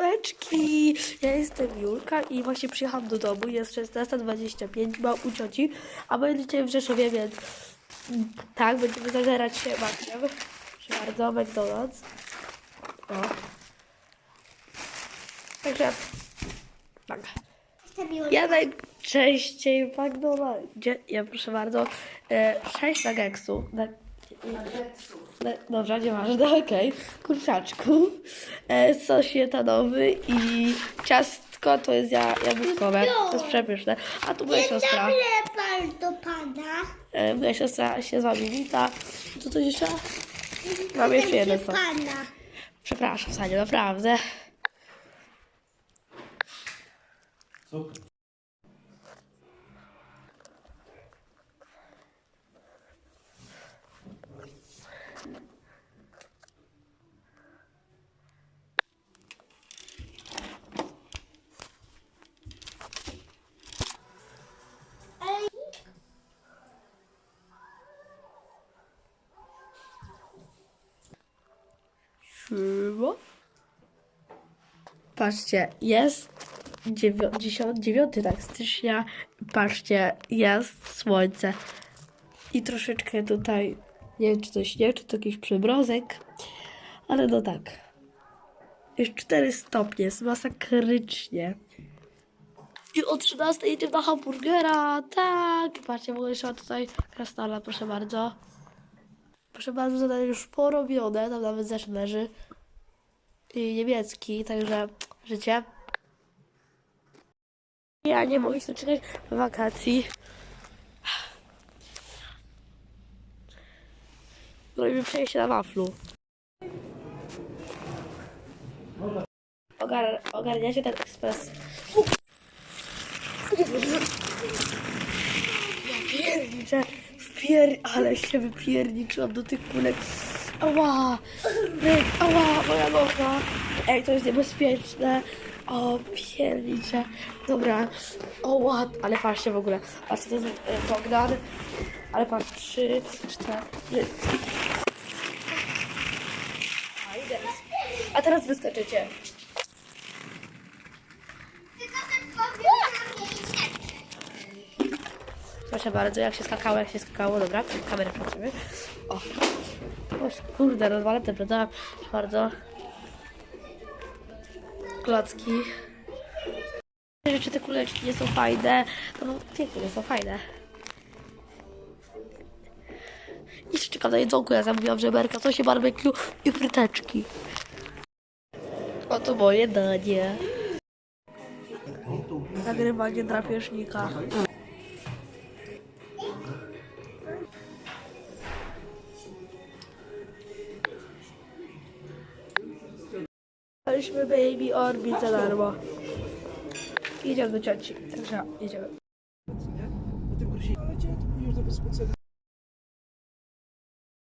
Siemaneczki! Ja jestem Julka i właśnie przyjechałam do domu. Jest 16.25, mam u cioci, a my dzisiaj w Rzeszowie, więc tak, będziemy zażerać się makiem. Proszę bardzo, McDonald's. O. Także, tak. Ja najczęściej w McDonaldzie, ja proszę bardzo, e, 6 nuggetsów. Na, na, dobrze, nieważne, okej. Kurczaczku, e, sos śmietanowy i ciastko to jest ja, jabłkowe. To jest przepyszne. A tu moja siostra. pan do pana. E, moja siostra się z wami wita. Co to jeszcze? Mam jeszcze jeden sos. pana. Przepraszam, Saniu, naprawdę. Siema. Patrzcie, jest 9, tak, stycznia. Patrzcie, jest słońce. I troszeczkę tutaj, nie wiem czy to śnieg, czy to jakiś przymrozek, ale no tak. Jest 4 stopnie, jest masakrycznie. I o 13 jedziemy na hamburgera, tak. Patrzcie, w ogóle jeszcze tutaj krasnala, proszę bardzo. Proszę bardzo, zadanie już porobione, tam nawet zeszł leży. I niemiecki, także życie. Ja nie mogę się doczekać wakacji. Robimy przejście na waflu. Ogar ogarniacie ten ekspres. Ja pierniczę. Wpier... Ale się wypierniczyłam do tych kulek. Ała! Ryk, ała, moja noga. Ej, to jest niebezpieczne. O, piernicze. Dobra. O, ład. Ale patrzcie w ogóle. Patrzcie, to jest e, Bogdan. Ale patrz, trzy, cztery. A, idę. A teraz wyskoczycie. Proszę bardzo, jak się skakało, jak się skakało, dobra, kamerę pracujemy. O, Oż, kurde, rozwalę te prawda? Bardzo. Klocki. Czy te kuleczki nie są fajne? No, te kule są fajne. I jeszcze czekam na jedzonku, ja zamówiłam żeberka, sosie barbecue i fryteczki. Oto moje danie. Nagrywanie drapieżnika. Daliśmy baby orbit za darmo. Idziemy do cioci. Także jedziemy.